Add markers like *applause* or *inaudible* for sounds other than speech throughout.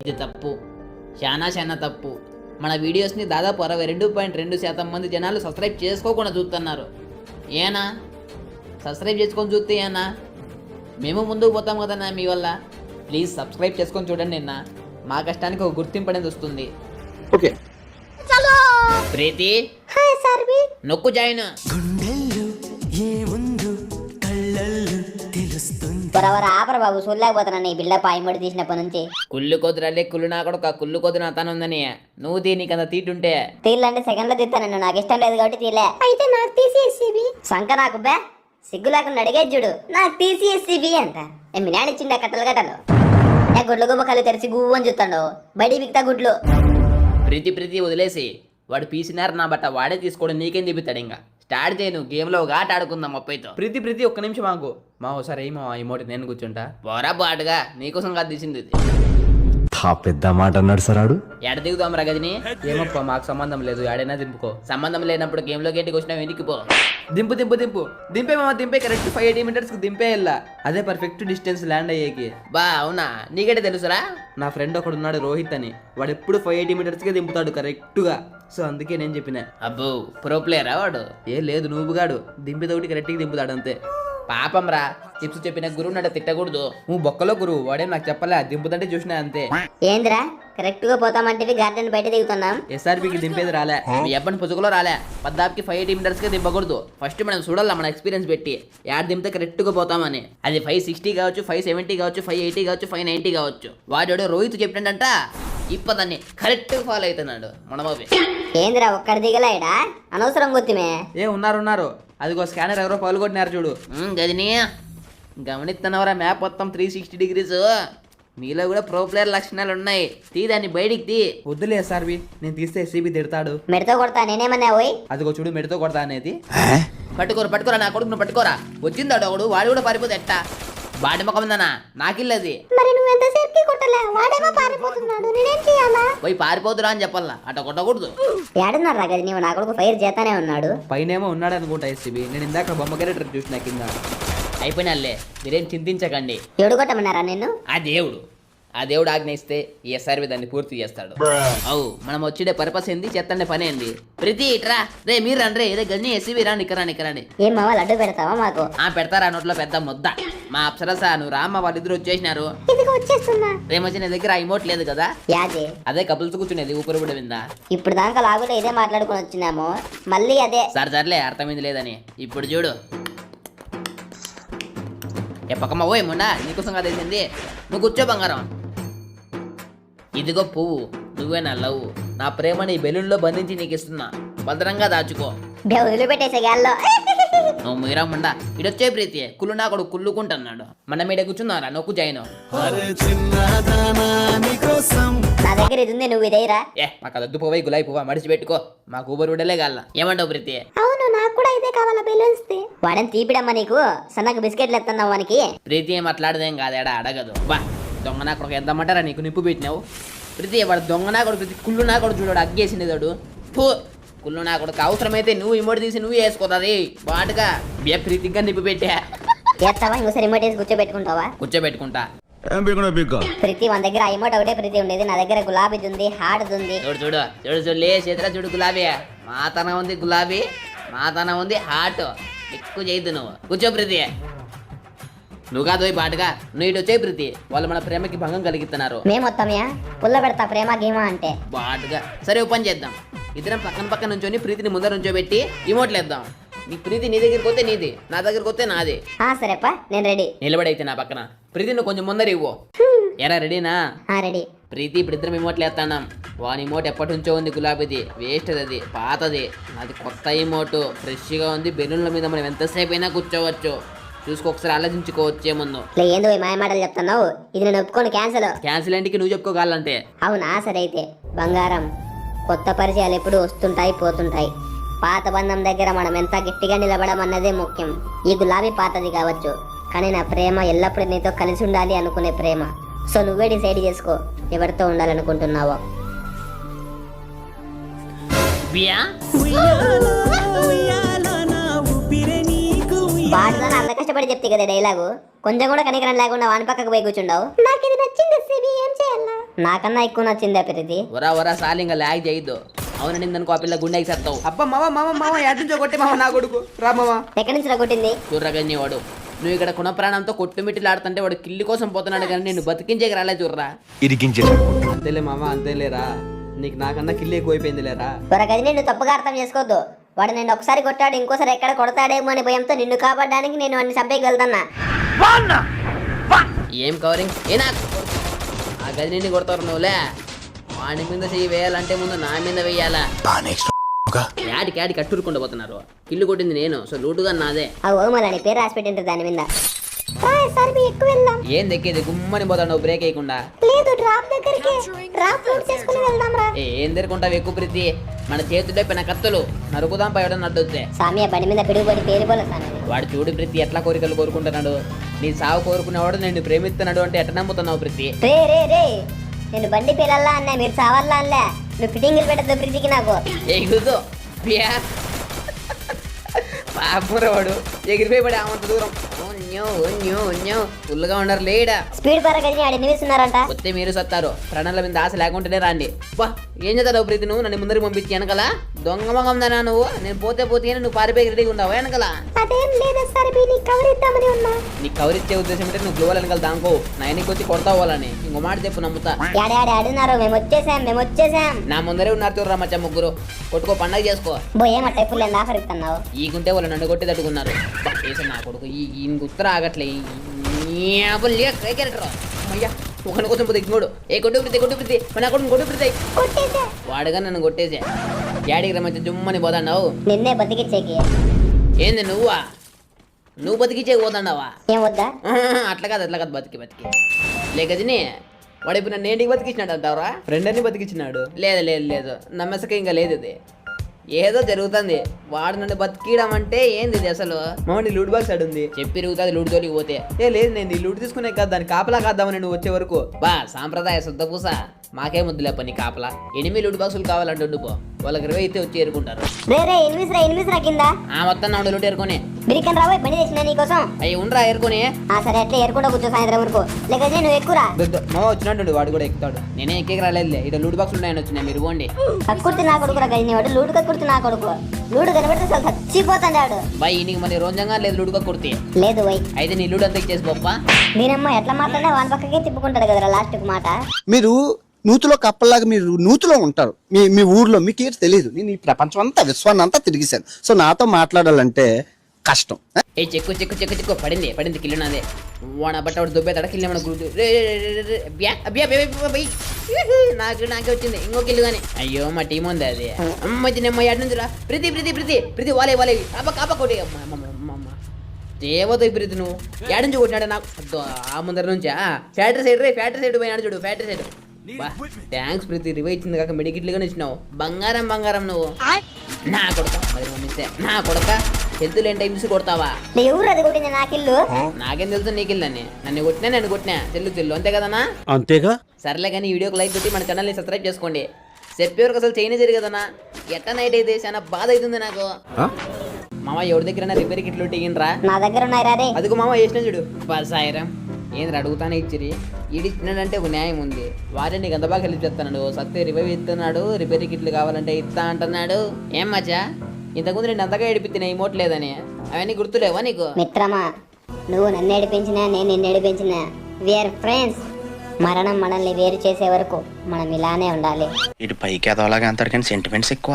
ఇది తప్పు. చాలా చాలా తప్పు. మన వీడియోస్ని దాదాపు అరవై రెండు పాయింట్ రెండు శాతం మంది జనాలు సబ్స్క్రైబ్ చేసుకోకుండా చూస్తున్నారు. ఏనా? సబ్స్క్రైబ్ చేసుకొని చూస్తే ఏనా? మేము ముందుకు పోతాం కదన్నా మీ వల్ల. ప్లీజ్ సబ్స్క్రైబ్ చేసుకొని చూడండి నిన్న మా కష్టానికి ఒక గుర్తింపు అనేది వస్తుంది. ఓకే. ప్రీతి? హాయ్ సార్వి. నొక్కు జాయిన్. బరవర ఆపర బాబు చూడలేకపోతున్నా నీ బిల్డప్ ఆయమడి తీసినప్పటి నుంచి. కుళ్ళు కొదురలే కుళ్ళు నా కూడా కుళ్ళు కొద్దు నా తను ఉందని నువ్వు దీనికి అంత తీటుంటే. తీర్లంటే సెకండ్లో తీస్తాను నాకు ఇష్టం లేదు కాబట్టి తీలే అయితే నాకు తీసేసివి. సంక నాకు బే సిగ్గు లేకుండా అడిగేది చూడు. నాకు తీసేసివి అంట. మీ నాన్న ఇచ్చిండే కట్టలు కట్టలు. ఏ గుడ్ల గుమ్మ కళ్ళు తెరిచి గువ్వు అని చూస్తాడు. బడి బిక్తా గుడ్లు. ప్రీతి ప్రీతి వదిలేసి వాడు పీసినారు నా బట్ట వాడే తీసుకోవడం నీకేం చెబుతాడు ఇంకా? స్టార్ట్ చేయను గేమ్లో ఒక ఆట ఆడుకుందాం ముప్పైతో ప్రీతి ప్రీతి ఒక్క నిమిషం మాకు మా ఒకసారి ఏమో ఈ మోటి నేను కూర్చుంటా. పోరా బాటుగా నీకోసం కాదు తీసింది ఇది. ఆ పెద్ద మాట అన్నాడు సరాడు ఎడ దిగుదాం రా గదిని? ఏమప్ప మాకు సంబంధం లేదు ఎడైనా దింపుకో. సంబంధం లేనప్పుడు గేమ్లో గేటికి వచ్చినా వెనక్కి పో? దింపు దింపు దింపు. దింపే మామ దింపే కరెక్ట్ ఫైవ్ ఎయిటీ మీటర్స్కి దింపే వెళ్ళా అదే పర్ఫెక్ట్ డిస్టెన్స్ ల్యాండ్ అయ్యేకి. బా అవునా? నీకంటే తెలుసురా నా ఫ్రెండ్ ఒకడు ఉన్నాడు రోహిత్ అని. వాడు ఎప్పుడు ఫైవ్ ఎయిటీ మీటర్స్ కే దింపుతాడు కరెక్ట్గా. సో అందుకే నేను చెప్పిన. అబ్బో ప్రో ప్లేయరా వాడు? ఏ లేదు నువ్వుగాడు దింపిదొకటి కరెక్ట్గా దింపుతాడు అంతే. పాపం రా చిప్స్ చెప్పిన గురువు నట తిట్టకూడదు. నువ్వు బొక్కలో గురువు వాడే నాకు చెప్పలే దింపుదంటే చూసినా అంతే. ఏందిరా కరెక్ట్గా పోతామంటే గార్డెన్ బయట దిగుతున్నాం. ఎస్ఆర్పికి దింపేది రాలే. మీ అబ్బని పుసుగులో రాలే. పద్దాపుకి ఫైవ్ ఎయిటీ మీటర్స్కి దింపకూడదు. ఫస్ట్ మనం చూడాలి మన ఎక్స్పీరియన్స్ పెట్టి. యాడ్ దింపితే కరెక్ట్గా పోతామని. అది ఫైవ్ సిక్స్టీ కావచ్చు ఫైవ్ సెవెంటీ కావచ్చు ఫైవ్ ఎయిటీ కావచ్చు ఫైవ్ నైన్టీ కావచ్చు. వాడు రోహిత్ చెప్పినంట ఇప్పదాన్ని కరెక్ట్ ఫాలో అవుతున్నాడు మన బాబు ఏందిరా ఒక్కడి దిగలేడా అనవసరం గుర్తిమే ఏ ఉన్నారు ఉన్నారు. అదిగో స్కానర్ ఎవరో పాల్గొట్టినారు చూడు. గదిని గమనిస్తున్నావరా మ్యాప్ మొత్తం త్రీ సిక్స్టీ డిగ్రీస్ మీలో కూడా ప్రో ప్లేయర్ లక్షణాలు ఉన్నాయి. తీ దాన్ని బయటికి తీ. వద్దులే సార్వి నేను తీస్తే ఎస్సీబీ తిడతాడు. మెడతో కొడతా నేనేమన్నా పోయి అదిగో చూడు మెడతో కొడతా అనేది. పట్టుకోరు పట్టుకోరా నా కొడుకు నువ్వు పట్టుకోరా. వచ్చిందాడు ఒకడు వాడు కూడా పారిపోతే ఎట్టా? బాడి ముఖం ఉందనా నాకిల్లది మరి నువ్వు ఎంతసేపుకి కొట్టలే? వాడేమో పారిపోతున్నాడు. నేనేం చేయాలా పోయి పారిపోతురా అని చెప్పాలా. అట్ట కొట్టకూడదు. ఏడున్నారా కదా నీవు? నా కొడుకు ఫైర్ చేస్తానే ఉన్నాడు. పైనేమో ఉన్నాడు అనుకుంటా ఎస్సీబీ నేను ఇందాక బొమ్మ క్యారెక్టర్ చూసిన కింద. అయిపోయినాలే. మీరేం చింతించకండి. ఎవడు కొట్టమన్నారా నిన్ను? ఆ దేవుడు. ఆ దేవుడు ఆజ్ఞయిస్తే ఈ ఎస్ఆర్వి దాన్ని పూర్తి చేస్తాడు. అవు మనం వచ్చిడే పర్పస్ ఏంది? చెత్తండే పని ఏంది? ప్రతి ఇట్రా. రే మీరు రండి రే ఏదో గజని ఎస్సీబీ రా నిక్కరా నిక్కరాని ఏం మావా లడ్డు పెడతావా మాకు? ఆ పెడతారా నోట్లో పెద్ద ముద్ద. మా అప్సరస నువ్వు రామ్మ వాళ్ళిద్దరు వచ్చేసినారు. ఇదిగో వచ్చేస్తున్నా. రేమొచ్చి నీ దగ్గర ఇమోట్ లేదు కదా? యాదే. అదే కపుల్స్ కూర్చునేది ఊపిరి కూడా విందా? ఇప్పుడు దాకా లాగులో ఇదే మాట్లాడుకొని వచ్చినాము. మళ్ళీ అదే. సరే సర్లే అర్థమైంది లేదని. ఇప్పుడు చూడు. ఏ పక్కమ్మ ఓ ఏముండా నీకోసం కదా వేసింది. నువ్వు కూర్చో బంగారం. ఇదిగో పువ్వు నువ్వే నా లవ్ నా ప్రేమని ఈ బెలూన్లో బంధించి నీకు ఇస్తున్నా భద్రంగా దాచుకో. వదిలిపెట్టేసే గాల్లో. నువ్వు మీరా ముండా? ఇడొచ్చే ప్రీతి కుళ్ళు నా కొడుకు కుళ్ళుకుంటున్నాడు. మన మీద కూర్చున్నారా? నొక్కు జాయిన్ నా దగ్గర ఇది ఉంది నువ్వు ఇదేరా ఏ మాకు అదొద్దు పోవై గులాయి పువ్వా మడిచి పెట్టుకో. మాకు ఊబర్ విడలే గాల ఏమంటావు ప్రీతి అవును నాకు కూడా ఇదే కావాలా బెలూన్స్ వాడని తీపిడమ్మా నీకు? సన్నకు బిస్కెట్లు ఎత్తున్నావు వానికి? ప్రీతి ఏం మాట్లాడదేం కాదేడా అడగదు. బా. దొంగ నా కొడుకు ఎంతమంటారా నీకు నిప్పు పెట్టినావు? ప్రీతి వాడు దొంగ నా కొడుకు ప్రీతి కుళ్ళు నా కొడుకు చూడాడు అగ్గేసినదాడు ఫూ. కుళ్ళు నా కొడుకు అవసరమైతే నువ్వు ఇమ్మడి తీసి నువ్వు వేసుకోరాది బాటుగా బియ్య ప్రీతిగా నిప్పు పెట్టా. చేస్తావా? ఇంకోసారి రిమోట్ వేసి కూర్చోబెట్టుకుంటావా? కూర్చోబెట్టుకుంటా. ఏం ప్రీతి మన దగ్గర రిమోట్ ఒకటే ప్రీతి ఉండేది. నా దగ్గర గులాబీది ఉంది హార్డ్ది ఉంది. చూడు చూడు చూడు చూడు లే చేతిలో చూడు గులాబీ. మాతన ఉంది గులాబీ మాతన ఉంది హాట్ ఎక్కువ చేయద్దు నువ్వు. కూర్చో ప్రీతి. నువ్వు కాదు బాటుగా నువ్వు ఇటు వచ్చే ప్రీతి. వాళ్ళు మన ప్రేమకి భంగం కలిగిస్తున్నారు పుల్ల పెడతా ప్రేమ గీమా అంటే. బాటుగా సరే ఓ పని చేద్దాం. ఇద్దరం పక్కన పక్కన నుంచొని ప్రీతిని ముందర నుంచోబెట్టి ఇమోట్లు వేద్దాం నీ ప్రీతి నీ దగ్గరికి వస్తే నీది నా దగ్గరికి వస్తే నాది. ఆ సరేపా నేను రెడీ. నిలబడైతే నా పక్కన. ప్రీతి నువ్వు కొంచెం ముందర ఇవ్వు. *laughs* ఎరా రెడీనా? ఆ రెడీ. ప్రీతి ఇప్పుడు ఇద్దరం ఇమోట్లు వేస్తున్నాం వాని ఇమోట్ ఎప్పటి నుంచో ఉంది గులాబీది. వేస్ట్ అది పాతది. అది కొత్త ఇమోటు ఫ్రెష్గా ఉంది బెలూన్ల మీద మనం ఎంతసేపు అయినా కూర్చోవచ్చు. చూసుకో ఒకసారి ఆలోచించుకోవచ్చే ఏందో ఈ మాయ మాటలు చెప్తున్నావు? ఇది నేను ఒప్పుకొని క్యాన్సిల్ క్యాన్సిల్ ఇంటికి నువ్వు చెప్పుకోగలంటే అవునా? సరే అయితే. బంగారం కొత్త పరిచయాలు ఎప్పుడు వస్తుంటాయి పోతుంటాయి. పాత బంధం దగ్గర మనం ఎంత గట్టిగా నిలబడం అన్నదే ముఖ్యం. ఈ గులాబీ పాతది కావచ్చు. కానీ నా ప్రేమ ఎల్లప్పుడూ నీతో కలిసి ఉండాలి అనుకునే ప్రేమ. సో నువ్వే డిసైడ్ చేసుకో ఎవరితో ఉండాలనుకుంటున్నావో. బియా కష్టపడి చెప్తే కదా డైలాగు కొంచెం కూడా కనికరం లేకుండా వాని పక్కకు పోయి కూర్చుండవు? నాకు ఇది నచ్చింది ఏం చేయాలా? నాకన్నా ఎక్కువ నచ్చిందా ప్రీతి. వరా వరా సాలి ఇంకా లాగ్ చేయొద్దు. అవును నిందనుకో ఆ పిల్ల గుండెకి సత్తావు అబ్బా మామ మామ మామ ఎటు నుంచో కొట్టి మామ నా కొడుకు. రా మామ ఎక్కడి నుంచి కొట్టింది? చూర్రగన్ని వాడు. నువ్వు ఇక్కడ కుణ ప్రాణంతో కొట్టుమిట్టిలాడుతుంటే వాడు కిల్లి కోసం పోతున్నాడు కానీ నేను బతికించేకి రాలే చూర్రా. ఇరిగించేశాడు అంతేలే మామ అంతేలేరా. నీకు నాకన్నా కిల్లి ఎక్కువైపోయింది లేరా? త్వరగది నిన్ను తప్పుగా అర్థం చేసుకోవద్దు. వాడు నేను ఒకసారి కొట్టాడు ఇంకోసారి ఎక్కడ కొడతాడేమో అని భయంతో నిన్ను కాపాడడానికి నేను అన్ని చంపేకి వెళ్తున్నా. ఏం కవరింగ్? ఏ నాకు? ఆ గది నిన్ను కొడతారు నువ్వులే. వాడి మీద చెయ్యి వేయాలంటే ముందు నా మీద వేయాలా? యాడికి యాడికి కట్టురుకుండా పోతున్నారు. కిల్లు కొట్టింది నేను సో లూటుగా నాదే. ఆ ఓమలని పేరు రాసి పెట్టింటారు దాని మీద. సార్ ఎక్కువ వెళ్దాం. ఏం దక్కేది గుమ్మని పోతాడు బ్రేక్ వేయకుండా. లేదు డ్రాప్ దగ్గరికి. డ్రాప్ చేసుకుని వెళ్దాం. ఏ, తెరుకుంటావు ఎక్కువ ప్రీతి? మన చేతుల్లో పెన కత్తులు నరుకుదాం పైవడం నడ్డొచ్చే సామి బండి మీద పిడుగుబడి పేలిపోలే సామి వాడు చూడు ప్రీతి ఎట్లా కోరికలు కోరుకుంటున్నాడు. నీ సావు కోరుకునేవాడు నేను ప్రేమిస్తున్నాడు అంటే ఎట్లా నమ్ముతున్నావు ప్రీతి? రే రే రే నేను బండి పేలల్లా అన్నా మీరు చావల్లా అన్నా నువ్వు ఫిట్టింగ్లు పెట్టద్దు ప్రీతికి నాకు. ఎగురుతో బియా పాపరా వాడు ఎగిరిపోయి పడి ఆమంత దూరం. ఫుల్గా ఉండరు లేడా? స్పీడ్ పరగది ఆడ ఎన్ని వేస్తున్నారంట వస్తే మీరు సత్తారు. ప్రాణాల మీద ఆశ లేకుంటేనే రాండి. బా ఏం చేస్తావు ప్రీతి నువ్వు నన్ను ముందరికి పంపించి వెనకల దొంగ దానా నువ్వు నేను పోతే పోతే నువ్వు పారిపోయి రెడీగా ఉండవు వెనకల అదేం లేదు సార్ నీకు కవర్ ఇద్దామని ఉన్నా నీ కవరిచ్చే ఉద్దేశం అంటే నువ్వు గ్లోవల్ వెనకాల దాంకో నైన్కి వచ్చి కొడతావు వాళ్ళని ఇంకో మాట చెప్పు నమ్ముతా యాడ యాడ ఆడున్నారు మేము వచ్చేసాం మేము వచ్చేసాం నా ముందరే ఉన్నారు చూడరా మచ్చ ముగ్గురు కొట్టుకో పండగ చేసుకో బో ఏమ టైపులు ఎంత ఆఫర్ ఇస్తున్నావు ఈగుంటే వాళ్ళు నన్ను కొట్టి తట్టుకున్నారు నా కొడుకు ఈ ఈయనకు ఉత్తర ఆగట్లే అయ్యా ఒకరి కోసం పోతే ఇంకోడు ఏ కొట్టు ప్రీతి కొట్టు ప్రీతి. మన కొడుకు కొట్టు ప్రీతి. కొట్టేసా. వాడుగా నన్ను కొట్టేసే. డాడీకి రమ్మంటే జుమ్మని పోతాండావు? నిన్నే బతికిచ్చేకి. ఏంది నువ్వా? నువ్వు బతికిచ్చే పోతాండావా? ఏం వద్దా? అట్లా కాదు అట్లా కాదు. బతికి బతికి. లేకదిని వాడు ఇప్పుడు నన్ను ఏంటికి బతికించినాడు అంటావరా ఫ్రెండ్ అని బతికించినాడు లేదు లేదు లేదు. నమ్మసక ఇంకా లేదు ఇది. ఏదో జరుగుతుంది. వాడు నన్ను బతికియడం అంటే ఏంది అసలు? మామూలు లూడ్ బాక్స్ ఉంది. చెప్పి తిరుగుతుంది లూడ్ తోలికి పోతే. ఏ లేదు నేను లూడ్ తీసుకునే కాదు దాన్ని కాపలా కాద్దామని నువ్వు వచ్చే వరకు. బా సాంప్రదాయ శుద్ధ పూస మాకే ముద్దులే పని కాపలా. ఎనిమిది లూడ్ బాక్సులు కావాలంటే ఉండిపో వాళ్ళకి ఇరవై అయితే వచ్చి ఏరుకుంటారు. రే రే ఎనిమిది రా ఎనిమిది రా కింద. ఆ మొత్తం నాడు లూట్ ఏరుకొని. బిరికన్ తెచ్చిన నీకోసం? అవి ఉండరా ఏరుకొని. ఆ సరే అట్లా ఏరుకుంటా కూర్చో సాయంత్రం వరకు. లేకపోతే నువ్వు ఎక్కురా మా వచ్చినట్టు వాడు కూడా ఎక్కుతాడు. నేనే ఎక్కేకి రాలేదులే. ఇక్కడ లూడ్ బాక్స్ ఉన్నాయని మీరు పోండి. కక్కుర్తి నా కొడుకు రా గజని వాడు. లూడు కక్కుర్తి నా కొడుకు. లూడు కనబడితే అసలు చచ్చిపోతాడు బాయ్ ఈయనకి మరి రోజంగా లేదు లేదు అయితే నీ లూడు అంతా ఎట్లా మాట్లాడినా వాళ్ళ పక్కకే తిప్పుకుంటాడు కదరా లాస్ట్ మాట. మీరు నూతిలో కప్పల్లాగా మీరు నూతిలో ఉంటారు. మీ మీ ఊర్లో మీకు ఏంటి తెలియదు నేను ఈ ప్రపంచం అంతా విశ్వాన్ని అంతా తిరిగేశాను. సో నాతో మాట్లాడాలంటే కష్టం. ఏ చెక్కు చెక్కు చెక్కు చెక్కు. పడింది పడింది కిల్లు నాదే. వాడ బట్ట వాడు దుబ్బేతాడ? కిల్లు మన గుర్తు? నాకు నాకే వచ్చింది. ఇంకో కిల్లు కానీ అయ్యో మా టీం ఉంది అది. అమ్మ చిన్నమ్మ ఎడ నుంచి రా. ప్రీతి ప్రీతి ప్రీతి ప్రీతి వాలే వాలే. కాప కాప కొట్టి. దేవత ప్రీతి నువ్వు ఏడ నుంచి కొట్టినాడు నాకు? ఆ ముందర నుంచా? ఫ్యాక్టరీ సైడ్ రే ఫ్యాక్టరీ సైడ్ పోయినాడు చూడు ఫ్యాక్టరీ సైడ్. థ్యాంక్స్ ప్రీతి. రివై ఇచ్చింది కాక మెడికిట్లుగా ఇచ్చినావు. బంగారం బంగారం నువ్వు. నా కొడక. మరి మమ్మీస్తే నా కొడక హెల్త్ లేని టైమ్స్ కొడతావా? నాకేం తెలుసు నీకెళ్ళని నన్ను కొట్టినా నేను కొట్టినా. చెల్లు చెల్లు. అంతే కదనా అంతేగా? సర్లే కానీ ఈ వీడియోకి లైక్ కొట్టి మన ఛానల్ని సబ్స్క్రైబ్ చేసుకోండి. చెప్పే వరకు అసలు చేయనే జరిగి కదనా ఎట్ట నైట్ అయితే చాలా బాధ అవుతుంది నాకు. మామ ఎవరి దగ్గర రిపేర్ కిట్లు టీగినరా నా దగ్గర అదిగో మామ వేసిన చూడు. సాయిరం ఏంద్ర అడుగుతానే ఇచ్చిరి? ఈడిచ్చినాడంటే ఒక న్యాయం ఉంది. వారే నీకు అంత బాగా హెల్ప్ చేస్తున్నాడు? సత్య రివైవ్ ఇస్తున్నాడు రిపేర్ కిట్లు కావాలంటే ఇస్తా అంటున్నాడు. ఏం మచ్చా? ఇంతకుముందు నేను అంతగా ఏడిపిస్తున్నా ఈ మోట్ లేదని. అవన్నీ గుర్తులేవా నీకు? మిత్రమా నువ్వు నన్ను ఏడిపించినా నేను నిన్ను ఏడిపించినా విఆర్ ఫ్రెండ్స్ మరణం మనల్ని వేరు చేసే వరకు మనం ఇలానే ఉండాలి. ఇటు పైకి ఎదవలాగా అంటారు కానీ సెంటిమెంట్స్ ఎక్కువ.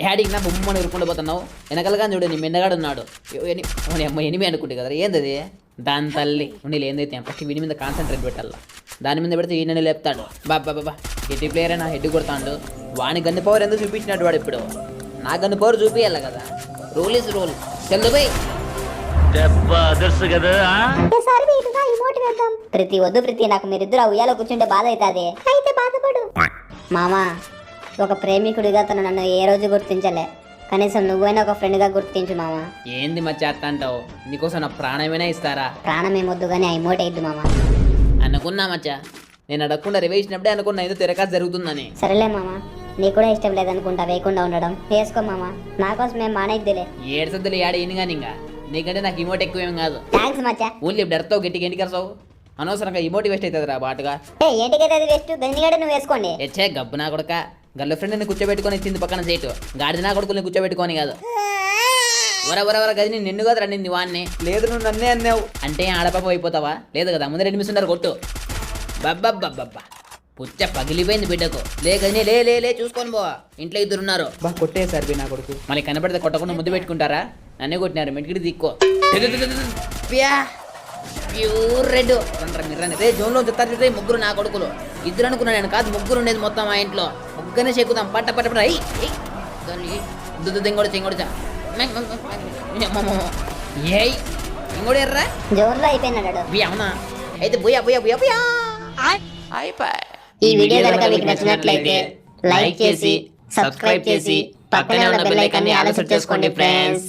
యాడికి నా బొమ్మని ఉరుకుండా పోతున్నావు? వెనకలుగా చూడు నీ మెండగాడు ఉన్నాడు. ఎనిమి అనుకుంటే కదా ఏందది? దాని తల్లి. ఉండి ఏందైతే ఫస్ట్ వీని మీద కాన్సన్ట్రేట్ పెట్టాల. దాని మీద పెడితే ఈయనని లేపుతాడు. బాబా బాబా హెడ్ ప్లేయర్ నా హెడ్ కొడతాడు? వాని గన్ను పవర్ ఎందుకు చూపించినాడు వాడు ఇప్పుడు? నా గన్ను పవర్ చూపించాలి కదా. రూల్ ఇస్ రూల్ చెల్లుబై ప్రతి వద్దు ప్రతి నాకు మీరిద్దరు ఆ ఉయ్యాలో కూర్చుంటే బాధ అవుతుంది అయితే బాధపడు. మామా ఒక ప్రేమికుడిగా తను నన్ను ఏ రోజు గుర్తించలే. కనీసం నువ్వైనా ఒక ఫ్రెండ్గా గుర్తించు మామా. ఏంది మచ్చ అత్త అంటావు? నీకోసం నా ప్రాణమైనా ఇస్తారా? ప్రాణం ఏమొద్దు కానీ ఆ ఇమోట్ అయిద్దు మామా. అనుకున్నా మచ్చా. నేను అడగకుండా రివేసినప్పుడే అనుకున్నా ఏదో తిరకాసు జరుగుతుందని. సరేలే మామా. నీకు కూడా ఇష్టం లేదనుకుంటా వేయకుండా ఉండడం. వేసుకో మామా. నా కోసం ఏం మానేద్దులే. ఏడు సద్దులు ఏడ ఈయన కానీ ఇంకా. నీకంటే నాకు ఇమోట్ ఎక్కువేం కాదు. థ్యాంక్స్ మచ్చా. ఓన్లీ డర్తో గట్టిగా ఇంటికి వస్తావు అనవసరంగా ఇమోటి వేస్ట్ అవుతుంది రా బాటుగా. ఏ ఏంటికైతే అది వేస్ట్ గంజిగడ్డ నువ్వు వేసుకోండి. ఎచ్చే గబ్బు నా కొడుక. గర్ల్ ఫ్రెండ్ని కూర్చోబెట్టుకొని ఇచ్చింది పక్కన సీటు గాడిద నా కొడుకుని కూర్చోబెట్టుకొని కాదు. వర వర వర గది నిన్ను కదా రండి వాడిని లేదు నువ్వు నన్నే అన్నావు. అంటే ఆడపాప అయిపోతావా? లేదు కదా ముందర ఎనిమిస్తున్నారు కొట్టు. బబ్బబ్బబ్బబ్బా. పుచ్చ పగిలిపోయింది బిడ్డకు. లే గదిని లే లే లే చూసుకొని పో. ఇంట్లో ఇద్దరు ఉన్నారు. బా కొట్టేసారు బి నా కొడుకు. మళ్ళీ కనపడితే కొట్టకుండా ముద్దు పెట్టుకుంటారా? నన్నే కొట్టినారు మెటికిడి దిక్కో. ప్యా. Pure red. రే జోన్లో చెప్తారు రే ముగ్గురు నా కొడుకులు. ఇద్దరు అనుకున్నా నేను కాదు ముగ్గురు ఉండేది మొత్తం మా ఇంట్లో. ముగ్గురనే చెక్కుదాం పట్ట పట్ట పట్ట. దుద్దు దింగోడు చెంగోడు ఏయ్ ఇంకోటి ఎర్రా? జోరులో అయిపోయినాడు అవునా? అయితే బుయా బుయా బుయా బుయా అయిపోయి ఈ వీడియో కనుక మీకు నచ్చినట్లయితే లైక్ చేసి సబ్స్క్రైబ్ చేసి పక్కనే ఉన్న బెల్ ఐకాన్ని ఆలస్యం చేసుకోండి ఫ్రెండ్స్.